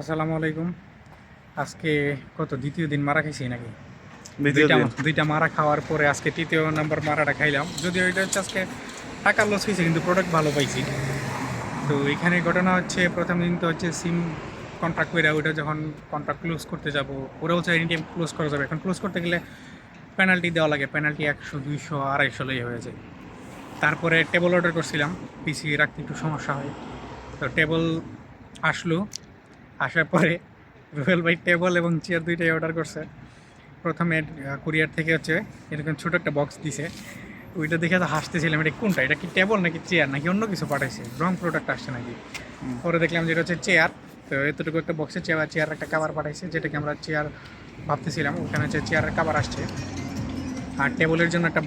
আসসালামু আলাইকুম। আজকে কত দ্বিতীয় দিন মারা খাইছি নাকি? দুইটা দুইটা মারা খাওয়ার পরে আজকে তৃতীয় নাম্বার মারাটা খাইলাম। যদিও এটা হচ্ছে আজকে টাকা লস হয়েছে কিন্তু প্রোডাক্ট ভালো পাইছি। তো এখানে ঘটনা হচ্ছে প্রথম দিন তো হচ্ছে সিম কন্ট্রাক্ট করে ওইটা যখন কন্ট্রাক্ট ক্লোজ করতে যাব ওরা হচ্ছে এনি টাইম ক্লোজ করা যাবে। এখন ক্লোজ করতে গেলে পেনাল্টি দেওয়া লাগে। পেনাল্টি একশো দুইশো আড়াইশো লেগে হয়ে যায়। তারপরে টেবল অর্ডার করছিলাম। পিসি রাখতে একটু সমস্যা হয়। তো টেবল আসলো। আসার পরে রুয়েল ভাই টেবল এবং চেয়ার দুইটাই অর্ডার করছে। প্রথমে কুরিয়ার থেকে হচ্ছে এরকম ছোটো একটা বক্স দিছে। ওইটা দেখে তো হাসতেছিলাম এটা কোনটা? এটা কি টেবল নাকি চেয়ার নাকি অন্য কিছু পাঠাইছে? রং প্রোডাক্ট আসছে নাকি? পরে দেখলাম যেটা হচ্ছে চেয়ার তো এতটুকু একটা বক্সে চেয়ার চেয়ার একটা কাভার পাঠাইছে যেটাকে আমরা চেয়ার ভাবতেছিলাম। ওখানে হচ্ছে চেয়ারের কাভার আসছে। আর টেবলের জন্য একটা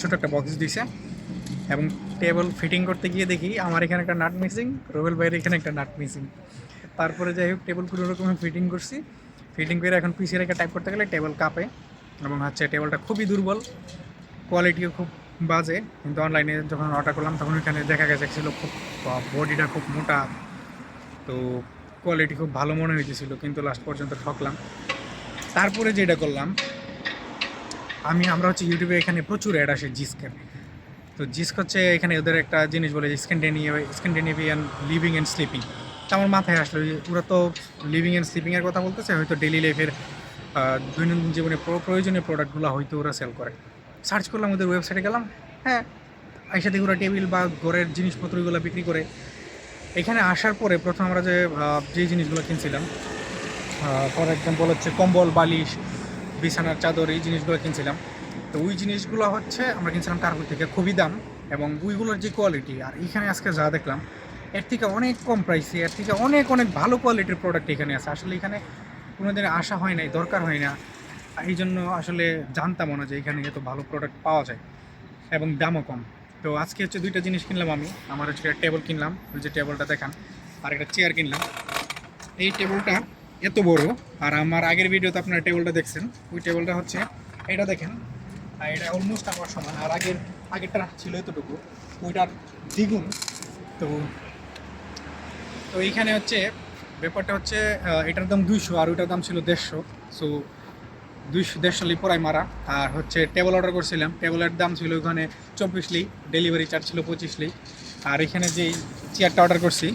ছোটো একটা বক্স দিছে। এবং টেবল ফিটিং করতে গিয়ে দেখি আমার এখানে একটা নাট মিসিং রোবেল ভাইয়ের এখানে একটা নাট মিসিং তারপরে যাই হোক টেবল কোনো রকমে ফিটিং করছি। ফিটিং করে এখন পিসি রেখে টাইপ করতে গেলে টেবিল কাঁপে। এবং হচ্ছে টেবলটা খুবই দুর্বল। কোয়ালিটিও খুব বাজে। কিন্তু অনলাইনে যখন অর্ডার করলাম, তখন ওইখানে দেখা গেছে ছিল খুব বডিটা খুব মোটা। তো কোয়ালিটি খুব ভালো মনে হয়েছিল কিন্তু লাস্ট পর্যন্ত ঠকলাম। তারপরে যেটা করলাম, আমি, আমরা হচ্ছে ইউটিউবে এখানে প্রচুর অ্যাড আসে জিস্কের তো জিস্ক হচ্ছে এখানে ওদের একটা জিনিস বলে Scandinavia Scandinavian living and sleeping আমার মাথায় আসলো ওরা তো লিভিং অ্যান্ড স্লিপিংয়ের কথা বলতেছে, হয়তো ডেলি লাইফের দৈনন্দিন জীবনে প্রয়োজনীয় প্রোডাক্টগুলো হয়তো ওরা সেল করে। সার্চ করলাম ওদের ওয়েবসাইটে গেলাম হ্যাঁ এসে দেখি ওরা টেবিল বা ঘরের জিনিসপত্রগুলো বিক্রি করে। এখানে আসার পরে প্রথম আমরা যে যে জিনিসগুলো কিনছিলাম ফর এক্সাম্পল হচ্ছে কম্বল, বালিশ, বিছানার চাদর, এই জিনিসগুলো কিনছিলাম। তো ওই জিনিসগুলো হচ্ছে আমরা কিনছিলাম কার্পুর থেকে খুবই দাম এবং ওইগুলোর যে কোয়ালিটি আর এখানে আজকে যা দেখলাম এর থেকে অনেক কম প্রাইসে এর থেকে অনেক অনেক ভালো কোয়ালিটির প্রোডাক্ট এখানে আছে। আসলে এখানে কোনোদিন আসা হয় নাই, দরকার হয় না। এই জন্য আসলে জানতামও না যে এখানে এত ভালো প্রোডাক্ট পাওয়া যায় এবং দামও কম। তো আজকে হচ্ছে দুইটা জিনিস কিনলাম আমি। আমার হচ্ছে একটা টেবিল কিনলাম, ওই যে টেবিলটা দেখান। আর একটা চেয়ার কিনলাম। এই টেবিলটা এত বড়, আর আমার আগের ভিডিওতে আপনারা টেবিলটা দেখছেন। ওই টেবিলটা হচ্ছে, এটা দেখেন। আর এটা অলমোস্ট আমার সমান, আর আগের, আগেরটা ছিল এতটুকু। ওইটার দ্বিগুণ। তো তো এইখানে হচ্ছে ব্যাপারটা হচ্ছে এটার দাম দুইশো আর ওইটার দাম ছিল দেড়শো। সো দুইশো, দেড়শো লি পড়াই মারা। আর হচ্ছে টেবল অর্ডার করছিলাম। টেবলের দাম ছিল ওখানে চব্বিশ লি ডেলিভারি চার্জ ছিল পঁচিশ লি। আর এখানে যেই চেয়ারটা অর্ডার করছি,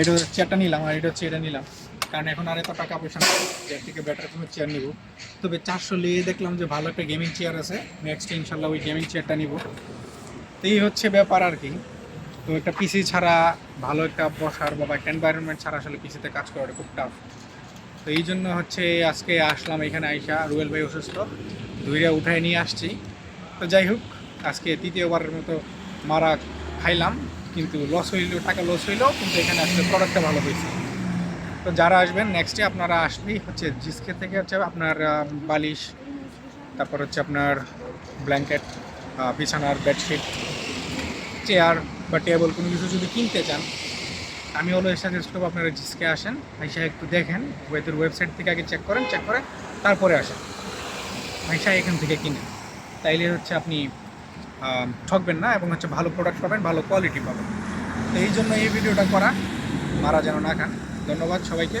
এটা চেয়ারটা নিলাম আর এটা হচ্ছে এটা নিলাম। কারণ এখন আর এত টাকা পয়সা নেই, যে থেকে বেটার কোনো চেয়ার নিব। তবে চারশো লিয়ে দেখলাম যে ভালো একটা গেমিং চেয়ার আছে। নেক্সট ইনশাল্লাহ ওই গেমিং চেয়ারটা নিব। তো এই হচ্ছে ব্যাপার আর কি। তো একটা পিসি ছাড়া ভালো একটা বসার বা একটা এনভায়রনমেন্ট ছাড়া আসলে পিসিতে কাজ করাটা খুব টাফ তো এই জন্য হচ্ছে আজকে আসলাম এখানে আইসা, রুয়েল ভাই অসুস্থ, ধুইরা উঠায় নিয়ে আসছি। তো যাই হোক, আজকে তৃতীয়বারের মতো মারা খাইলাম, কিন্তু লস হইল, টাকা লস হইলেও কিন্তু এখানে আসলে প্রোডাক্টটা ভালো হয়েছে। তো যারা আসবেন নেক্সটে আপনারা আসলেই হচ্ছে জিসকে থেকে হচ্ছে আপনার বালিশ, তারপর হচ্ছে আপনার ব্ল্যাঙ্কেট বিছানার বেডশিট চেয়ার বা টেবল কোনো কিছু যদি কিনতে চান, আমি হলো সাজেস্ট করব আপনারা জিসকে আসেন আইসা একটু দেখেন ওয়েদের ওয়েবসাইট থেকে আগে চেক করেন চেক করে তারপরে আসেন। আইসা এখান থেকে কিনেন। তাইলে হচ্ছে আপনি ঠকবেন না এবং হচ্ছে ভালো প্রোডাক্ট পাবেন, ভালো কোয়ালিটি পাবেন। তো এই জন্য এই ভিডিওটা করা, মারা যেন না খান। ধন্যবাদ সবাইকে।